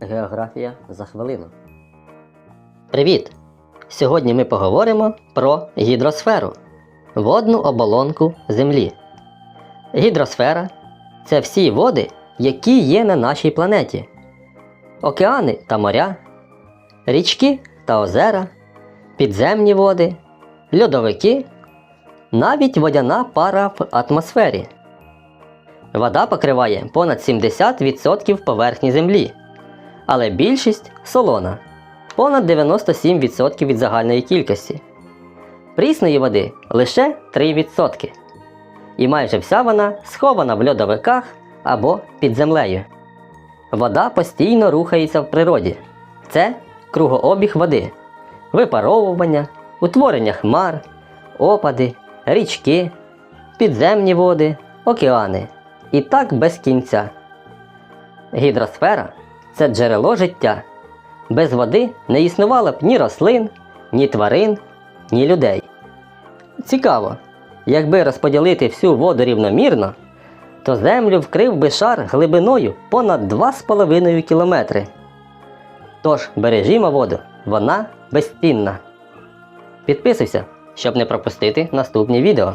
Географія за хвилину. Привіт! Сьогодні ми поговоримо про гідросферу водну оболонку Землі. Гідросфера це всі води, які є на нашій планеті. Океани та моря, річки та озера, підземні води, льодовики, навіть водяна пара в атмосфері. Вода покриває понад 70% поверхні Землі, але більшість солона понад 97% від загальної кількості. Прісної води лише 3%. І майже вся вона схована в льодовиках або під землею. Вода постійно рухається в природі. Це кругообіг води, випаровування, утворення хмар, опади, річки, підземні води, океани. І так без кінця. Гідросфера це джерело життя. Без води не існувало б ні рослин, ні тварин, ні людей. Цікаво, якби розподілити всю воду рівномірно, то землю вкрив би шар глибиною понад 2,5 кілометри. Тож бережімо воду, вона безцінна. Підписуйся, щоб не пропустити наступні відео.